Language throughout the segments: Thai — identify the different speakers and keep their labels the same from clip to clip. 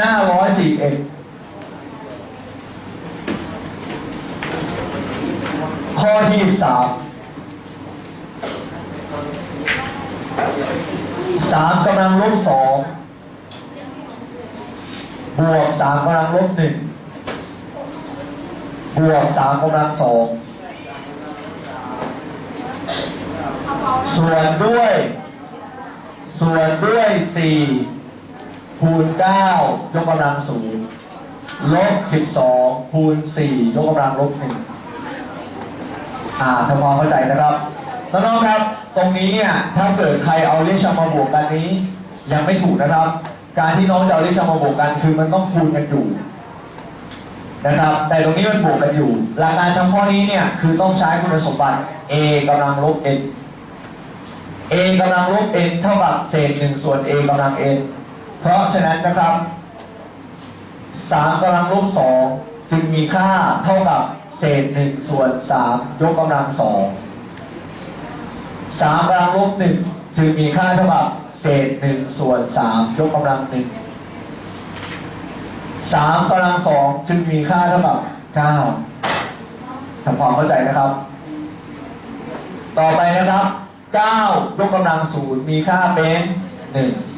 Speaker 1: หน้าร้อยสี่เอ็ดข้อที่สามสามกำลังลบสองบวกสามกำลังลบหนึ่งบวกสามกำลังสองส่วนด้วย ส่วนด้วยสี่ คูณเก้ายกกำลังศูนย์ลบสิบสองคูณสี่ยกกำลังลบหนึ่งอ่าทำความเข้าใจนะครับน้องๆครับ ตรงนี้เนี่ยถ้าเกิดใครเอาเลขชมาบวกกันนี้ ยังไม่ถูกนะครับ การที่น้องจะเอาเลขชมาบวกกันคือมันต้องคูณกันอยู่นะครับ แต่ตรงนี้มันบวกกันอยู่ หลักการทำข้อนี้เนี่ยคือต้องใช้คุณสมบัติ a กำลังลบ n a กำลังลบ n เท่ากับเศษหนึ่งส่วน a กำลัง n เพราะฉะนั้นนะครับสามกำลังลบสองจึงมีค่าเท่ากับเศษหนึ่งส่วนสามยกกำลังสองสามกำลังลบหนึ่งจึงมีค่าเท่ากับเศษหนึ่งส่วนสามยกกำลังหนึ่งสามกำลังสองจึงมีค่าเท่ากับเก้าทำความเข้าใจนะครับ ต่อไปนะครับ9ยกกำลังศูนย์มีค่าเป็น1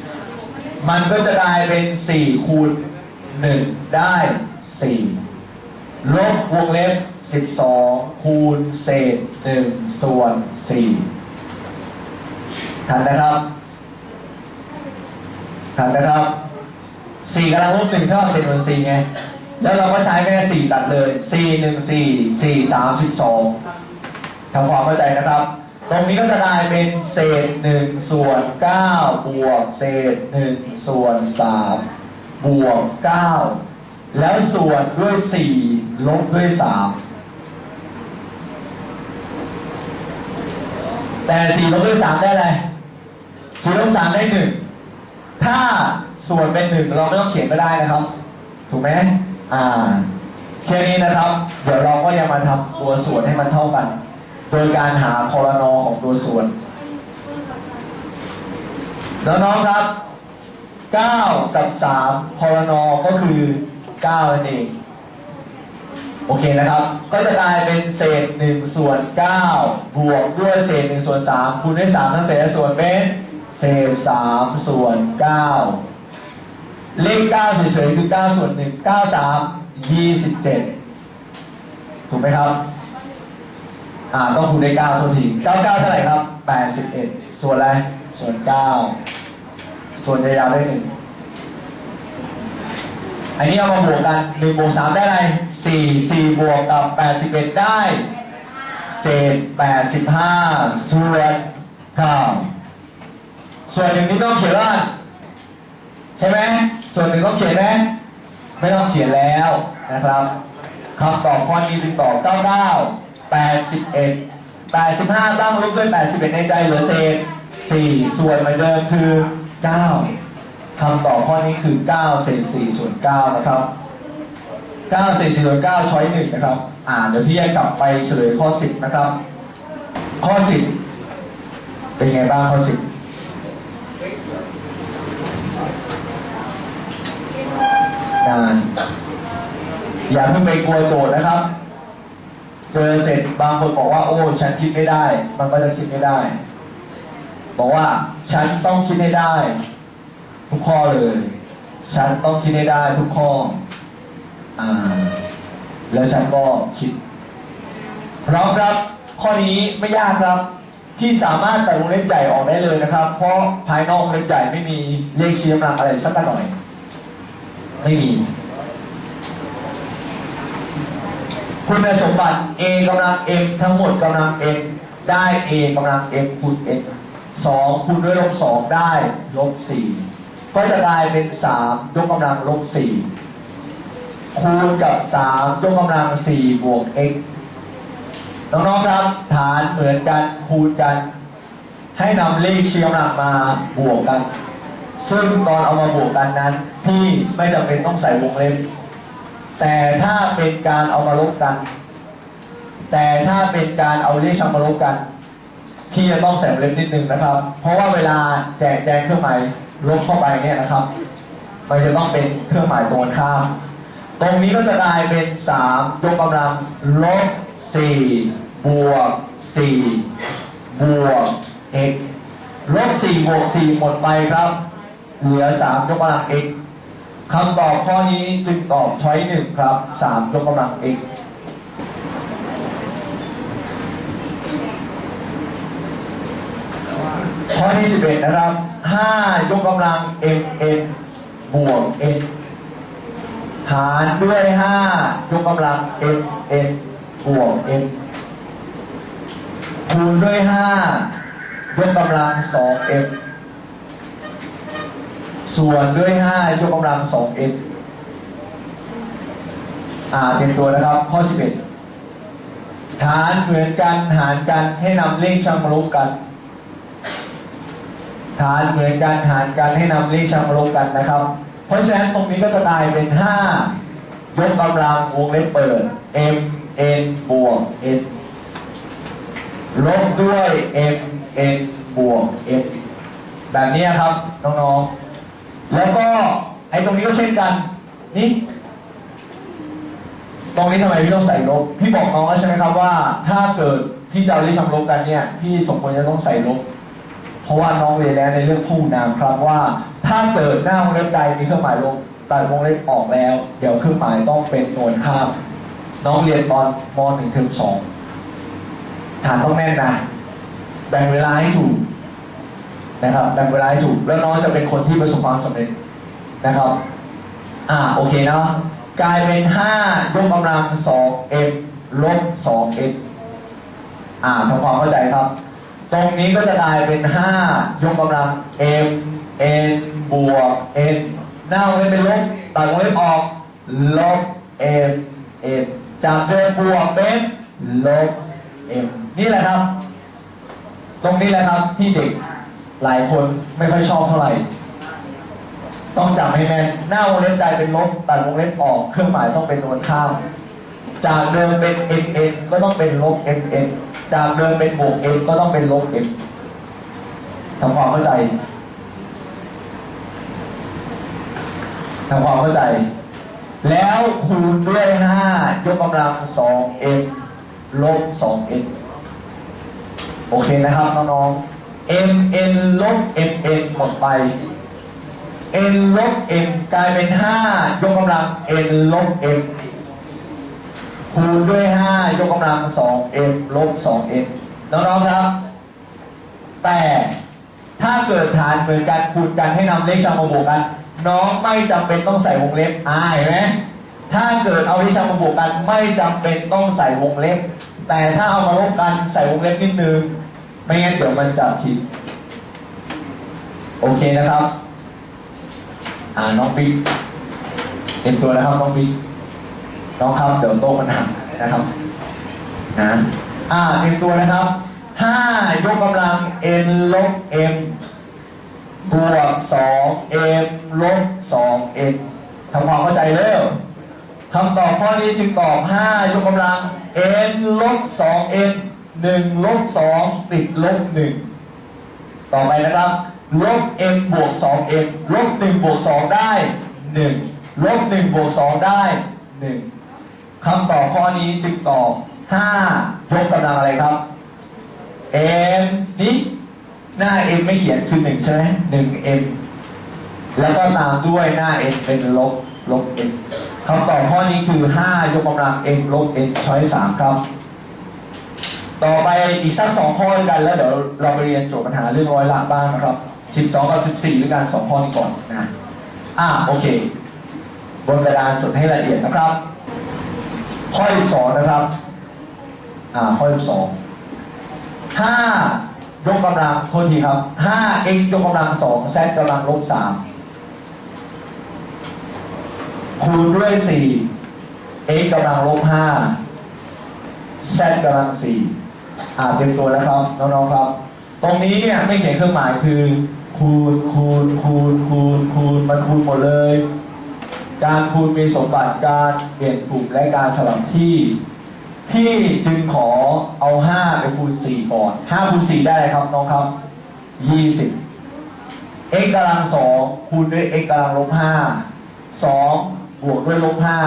Speaker 1: มันก็จะกลายเป็น4คูณ1 ได้ 4 ลบวงเล็บ 12 คูณเศษ 1 ส่วน 4 ทันนะครับ ทันนะครับ4กำลังลบ1เท่ากับเศษส่วน4ไง แล้วเราก็ใช้แค่ 4 ตัดเลย 4 1 4 4 3 12ทำความเข้าใจนะครับ ตรงนี้ก็จะกลายเป็นเศษหนึ่งส่วนเก้าบวกเศษหนึ่งส่วนสามบวกเก้าแล้วส่วนด้วยสี่ลบด้วยสามแต่สี่ลบด้วยสามได้อะไรสี่ลบสามได้หนึ่งถ้าส่วนเป็นหนึ่งเราไม่ต้องเขียนก็ได้นะครับ ถูกไหมอ่าแค่นี้นะครับ เดี๋ยวเราก็ยังมาทำตัวส่วนให้มันเท่ากัน โดยการหาพลนอของตัวส่วน แล้วน้องครับ 9 กับ 3พลนอก็คือ9นั่นเองโอเคนะครับ ก็จะกลายเป็นเศษ1ส่วน9บวกด้วยเศษ1ส่วน3คูณด้วย3ทั้งเศษและส่วนเป็นเศษ3ส่วน9เลข9เฉยๆคือ9ส่วน1 9 3 27 ถูกไหมครับ อ่าต้องคูณด้วย9โทษที99 เท่าไหร่ครับ 81 ส่วนอะไร ส่วน 9 ส่วนยาวๆได้หนึ่งอันนี้เอามาบวกกัน1บวก3ได้อะไร4 4บวกกับ 81 ได้ เศษ 85 ส่วน9ส่วนหนึ่งนี้ต้องเขียนว่าใช่ไหม ส่วนหนึ่งต้องเขียนไหมไม่ต้องเขียนแล้วนะครับคำตอบข้อนี้จึงตอบ 99 81 85 ตั้งลบด้วย 81 ในใจเหลือเศษ4ส่วนเหมือนเดิมคือ 9คำตอบข้อนี้คือ 9 เศษ 4 ส่วน 9 นะครับ 9 เศษ 4 ส่วน 9 ช้อย 1 นะครับ อ่าเดี๋ยวพี่จะกลับไปเฉลยข้อ 10 นะครับ ข้อ 10 เป็นไงบ้างข้อ 10นานอย่าเพิ่งไปกลัวโจทย์นะครับ เจอเสร็จบางคนบอกว่า โอ้ฉันคิดไม่ได้ มันก็จะคิดไม่ได้ บอกว่า ฉันต้องคิดให้ได้ ทุกข้อเลย ฉันต้องคิดให้ได้ทุกข้ออ่าแล้วฉันก็คิดพร้อมครับ ข้อนี้ไม่ยากครับ ที่สามารถตัดวงเล็บใหญ่ออกได้เลยนะครับ เพราะภายนอกวงเล็บใหญ่ไม่มีเลขชี้กำลังอะไรสักหน่อย ไม่มี คุณสมบัติ a กำลัง m ทั้งหมดกำลัง n ได้ a กำลัง m คูณ n 2คูณด้วยลบ2ได้ลบ4ก็จะกลายเป็น 3 ยกกำลังลบ4คูณกับ 3 ยกกำลัง 4 บวก x น้องๆครับฐานเหมือนกันคูณกัน ให้นำเลขชี้กำลังมาบวกกัน ซึ่งตอนเอามาบวกกันนั้น ที่ไม่จำเป็นต้องใส่วงเล็บ แต่ถ้าเป็นการเอามาลบกัน แต่ถ้าเป็นการเอาเลขช่งมาลบกันพี่จะต้องใส่เล็บนิดนึงนะครับ เพราะว่าเวลาแจกแจงเครื่องหมายลบเข้าไปเนี่ยนะครับมันจะต้องเป็นเครื่องหมายตรงกันข้าม ตรงนี้ก็จะกลายเป็น3ยกกำลังลบ4บวก4บวก x ลบ4บวก4หมดไปครับ เหลือ3ยกกำลัง x คำตอบข้อนี้จึงตอบช้อยหนึ่งครับ3ยกกำลัง x ข้อที่11นะครับ5ยกกำลัง m n บวก n หารด้วย5ยกกำลัง m n บวก n คูณด้วย5ยกกำลัง 2m ส่วนด้วย 5 ยกกำลัง 2n อ่าเตรียมตัวนะครับ ข้อ 11ฐานเหมือนกันหารกันให้นำเลขช่งมาลบกันฐานเหมือนกันหารกันให้นำเลขช่งมาลบกันนะครับ เพราะฉะนั้นตรงนี้ก็จะกลายเป็น 5 ยกกำลังวงเล็บเปิด m n บวก n ลบด้วย m n บวก n แบบนี้ครับ น้องๆ แล้วก็ไอ้ตรงนี้ก็เช่นกัน นี่ ตรงนี้ทำไมพี่ต้องใส่ลบ พี่บอกน้องแล้วใช่ไหมครับว่า ถ้าเกิดพี่จะเอาเลขช่างลบกันเนี่ย พี่สมควรจะต้องใส่ลบ เพราะว่าน้องเรียนแล้วในเรื่องผู้นามครับว่า ถ้าเกิดหน้าวงเล็บใดมีเครื่องหมายลบตัดวงเล็บออกแล้ว เดี๋ยวเครื่องหมายต้องเป็นนวข้าม น้องเรียนตอนม .1 ถึง2ฐานต้องแม่นนะแบ่งเวลาให้ถูก นะครับแบ่งเวลาให้ถูกแล้วน้องจะเป็นคนที่ประสบความสำเร็จนะครับ อ่าโอเคเนาะกลายเป็น 5 ยกกำลัง 2m ลบ 2x อ่าทำความเข้าใจครับ ตรงนี้ก็จะกลายเป็น 5 ยกกำลัง m n บวก n หน้าวงเล็บเป็นลบตัดวงเล็บออก ลบ m n จากเดิมบวกเป็นลบ m นี่แหละครับ ตรงนี้แหละครับที่เด็ก หลายคนไม่ค่อยชอบเท่าไหร่ ต้องจำให้แม่นหน้าวงเล็บกลายเป็นลบตัดวงเล็บออก เครื่องหมายต้องเป็นตรงกันข้าม จากเดิมเป็น m n ก็ต้องเป็นลบ m n จากเดิมเป็นบวก m ก็ต้องเป็นลบ m ทำความเข้าใจทำความเข้าใจ แล้วคูณด้วย 5 ยกกำลัง 2m ลบ 2n โอเคนะครับน้องๆ m n ลบ m n หมดไป n ลบ m กลายเป็น 5 ยกกำลัง n ลบ m คูณด้วย 5 ยกกำลัง 2m ลบ 2n น้องๆครับ แต่ถ้าเกิดฐานเหมือนกันคูณกันให้นำเลขช่างมาบวกกัน น้องไม่จำเป็นต้องใส่วงเล็บอ่าเห็นไหมถ้าเกิดเอาเลขช่างมาบวกกัน ไม่จำเป็นต้องใส่วงเล็บ แต่ถ้าเอามาลบกันใส่วงเล็บนิดนึง ไม่งั้นเดี๋ยวมันจะผิด โอเคนะครับ อ่าน้องปิ๊กเป็นตัวนะครับน้องปิ๊กน้องครับเดี๋ยวโต๊ะมันหักนะครับนะอ่าเป็นตัวนะครับห้ายกกำลัง n ลบ m บวกสอง m ลบสอง n ทำความเข้าใจเร็วคำตอบข้อนี้จึงตอบ 5 ยกกำลัง n ลบ2 n 1ลบ2ติดลบ1ต่อไปนะครับลบ m บวก 2m ลบ1บวก2ได้ 1 ลบ1บวก2ได้ 1คำตอบข้อนี้จึงตอบ 5 ยกกำลังอะไรครับ m นี้หน้า m ไม่เขียนคือ 1 ใช่ไหม1 m แล้วก็ตามด้วยหน้า n เป็นลบลบ n คำตอบข้อนี้คือ 5 ยกกำลัง m ลบ n ช้อย3ครับ ต่อไปอีกสักสองข้อด้วยกันแล้วเดี๋ยวเราไปเรียนโจทย์ปัญหาเรื่องร้อยลักบ้างนะครับ12กับ14ด้วยกันสองข้อนี้ก่อนนะอ่าโอเค บนกระดานจดให้ละเอียดนะครับ ข้อ12นะครับ อ่าข้อ12 5ยกกำลังโทษทีครับ5 x ยกกำลัง2 z กำลังลบ3คูณด้วย4 x กำลังลบ5 z กำลัง4 อ่าเตรียมตัวแล้วครับน้องๆครับ ตรงนี้เนี่ยไม่เขียนเครื่องหมายคือ คูณคูณคูณคูณคูณมันคูณหมดเลย การคูณมีสมบัติการเปลี่ยนกลุ่มและการสลับที่พี่จึงขอเอา5ไปคูณ4ก่อน5คูณ4ได้ครับน้องครับ20 x กำลังสองคูณด้วย x กำลังลบห้าสองบวกด้วยลบห้า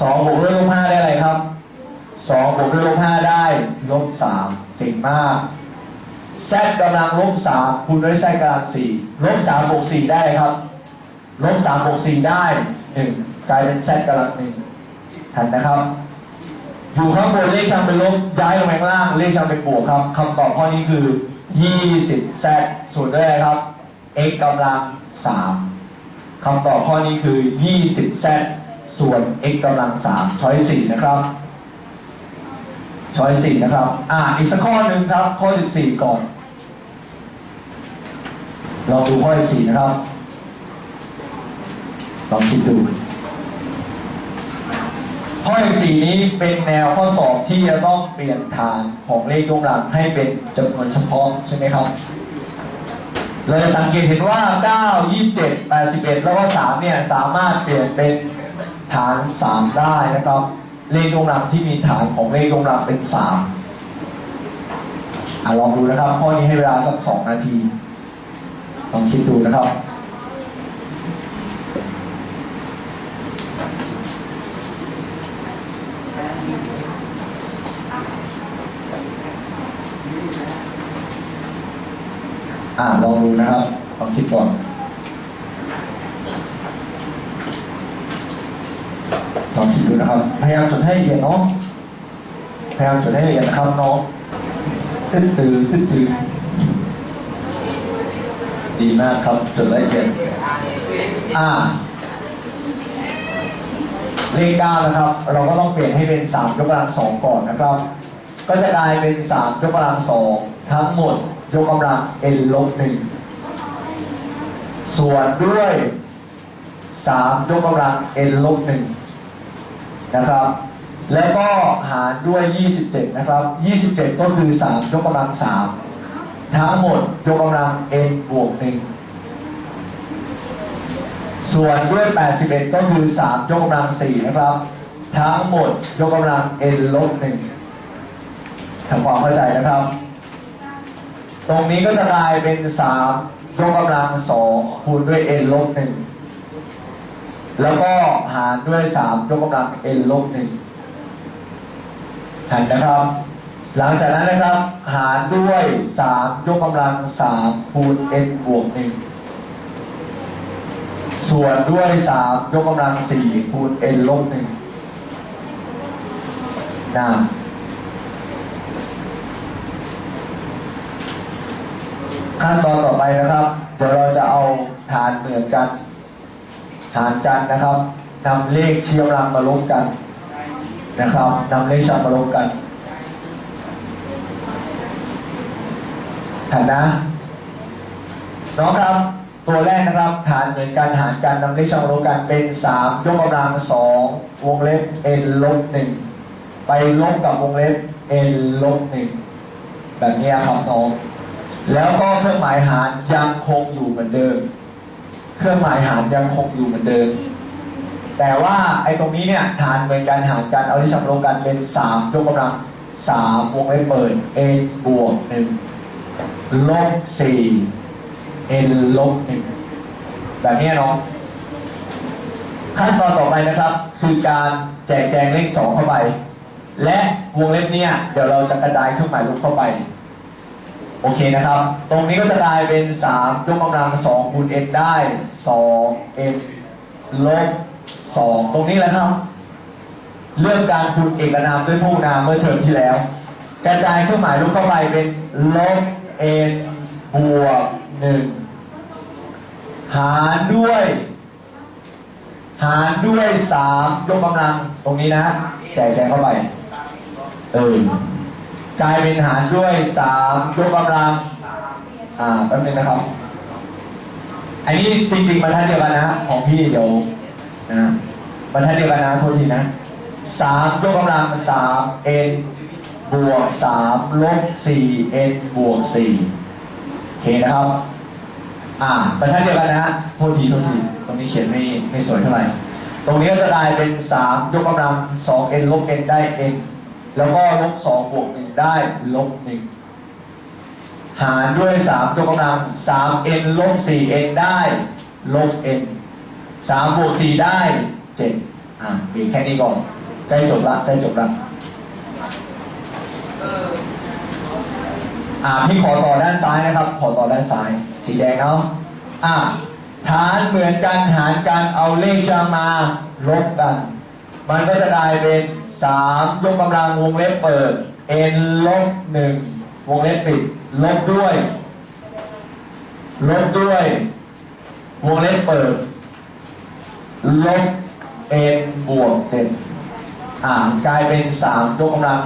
Speaker 1: สองบวกด้วยลบห้าได้อะไรครับ สองบวกด้วยลบห้าได้ลบสามเก่งมาก z กำลังลบสามคูณด้วย z กำลังสี่ลบสามบวกสี่ได้ครับลบสามบวกสี่ได้หนึ่งกลายเป็น z กำลังหนึ่งทันนะครับ อยู่ข้างบนเลขช่างเป็นลบย้ายลงไปข้างล่างเลขช่างเป็นบวกครับคำตอบข้อนี้คือ20 z ส่วนด้วยอะไรครับ x กำลัง3คำตอบข้อนี้คือ 20 z ส่วน x กำลัง3ช้อย4นะครับ ช้อย4นะครับ อ่าอีกสักข้อหนึ่งครับ ข้อ14ก่อนลองดูข้อ14นะครับ ลองคิดดู ข้อที่นี้เป็นแนวข้อสอบที่จะต้องเปลี่ยนฐานของเลขยกกำลังให้เป็นจำนวนเฉพาะใช่ไหมครับ เราจะสังเกตเห็นว่า9 27 81แล้วก็3เนี่ยสามารถเปลี่ยนเป็นฐาน3ได้นะครับ เลขยกกำลังที่มีฐานของเลขยกกำลังเป็น3อะลองดูนะครับ ข้อนี้ให้เวลาสัก2นาที ลองคิดดูนะครับ อ่าลองดูนะครับลองคิดก่อนลองคิดดู นะครับ พยายามจดให้ละเอียดเนาะ พยายามจดให้ละเอียดนะครับเน้องตื้อตื้อตื้อตื้อดีมากครับจดละเอียดอ่าเลขเก้านะครับ เราก็ต้องเปลี่ยนให้เป็นสามยกกำลังสองก่อนนะครับ ก็จะกลายเป็นสามยกกำลังสองทั้งหมดยกกำลัง n ลบหนึ่งส่วนด้วยสามยกกำลัง n ลบหนึ่ง นะครับ แล้วก็หารด้วย 27 นะครับ 27 ก็คือ 3 ยกกำลัง 3 ทั้งหมดยกกำลัง n บวก 1 ส่วนด้วย 81 ก็คือ 3 ยกกำลัง 4 นะครับ ทั้งหมดยกกำลัง n ลบ 1ทำความเข้าใจนะครับ ตรงนี้ก็จะกลายเป็น 3 ยกกำลัง 2 คูณด้วย n ลบ 1 แล้วก็หารด้วย3ยกกำลัง n ลบ1หันนะครับ หลังจากนั้นนะครับ หารด้วย3ยกกำลัง3คูณ n บวก1ส่วนด้วย3ยกกำลัง4คูณ n ลบ1นะขั้นตอนต่อไปนะครับ เดี๋ยวเราจะเอาฐานเหมือนกันานกันนะครับนำเลขเชียงรังมาลบกันนะครับนำเลขชามมาลบกันฐานนะน้องครับ ตัวแรกนะครับฐานเหมือนกันหารกันนำเลขชามมาลบกันเป็นสามยกกำลังสองวงเล็บ n ลบหนึ่งไปลบกับวงเล็บ n ลบหนึ่งแบบนี้ครับน้องแล้วก็เครื่องหมายหารยังคงอยู่เหมือนเดิม เครื่องหมายหารยังคงอยู่เหมือนเดิม แต่ว่าไอ้ตรงนี้เนี่ยฐานเหมือนกันหารกันเอาที่ชำลงกันเป็น3ยกกำลัง3วงเล็บเปิด n บวก1ลบ4 n ลบ1แบบนี้เนาะขั้นตอนต่อไปนะครับ คือการแจกแจงเลข2เข้าไป และวงเล็บเนี่ยเดี๋ยวเราจะกระจายเครื่องหมายลบเข้าไป โอเคนะครับ ตรงนี้ก็จะกลายเป็น 3 ยกกำลัง2คูณ n ได้2 n ลบ 2 ตรงนี้แหละครับ เรื่องการคูณเอกนามด้วยผู้นามเมื่อเทอมที่แล้ว กระจายเครื่องหมายลบเข้าไปเป็นลบ n บวก 1 หารด้วย หารด้วย 3 ยกกำลังตรงนี้นะแจกแจงเข้าไป เออ กลายเป็นหารด้วยสามยกกำลัง อ่าแป๊บนึงนะครับ อันนี้จริงๆบรรทัดเดียวกันนะของพี่เดี๋ยวนะบรรทัดเดียวกันนะโทษทีนะสามยกกำลังสามเอ็นบวกสามลบสี่เอ็นบวกสี่โอเคนะครับ อ่าบรรทัดเดียวกันนะโทษทีโทษทีตรงนี้เขียนไม่ไม่สวยเท่าไหร่ ตรงนี้ก็จะกลายเป็นสามยกกำลังสองเอ็นลบเอ็นได้เอ็น แล้วก็ลบสองบวกหนึ่งได้ลบหนึ่งหารด้วย3ยกกำลัง 3n ลบ 4n ได้ลบ n 3บวก4ได้7อะมีแค่นี้ก่อนใกล้จบละใกล้จบละอะพี่ขอต่อด้านซ้ายนะครับ ขอต่อด้านซ้าย สีแดงเนาะอะฐานเหมือนกันหารกันเอาเลขจะมาลบกัน มันก็จะได้เป็น 3ยกกำลังวงเล็บเปิด n ลบ1วงเล็บปิด ลบด้วย ลบด้วย วงเล็บเปิด ลบ n บวก7อ่ากลายเป็น3ยกกำลัง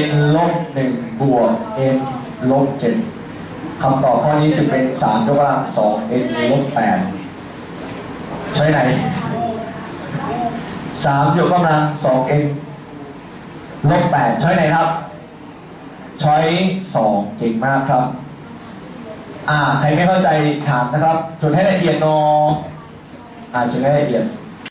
Speaker 1: n ลบ1บวก n ลบ7คำตอบข้อนี้จะเป็น3ยกกำลัง2 n ลบ8ใช่ไหนสามยกกำลังสองเอ็น ลบแปดช้อยไหนครับ ช้อยสองเก่งมากครับ อ่า ใครไม่เข้าใจถามนะครับจดให้ละเอียดนออ่าจดให้ละเอียด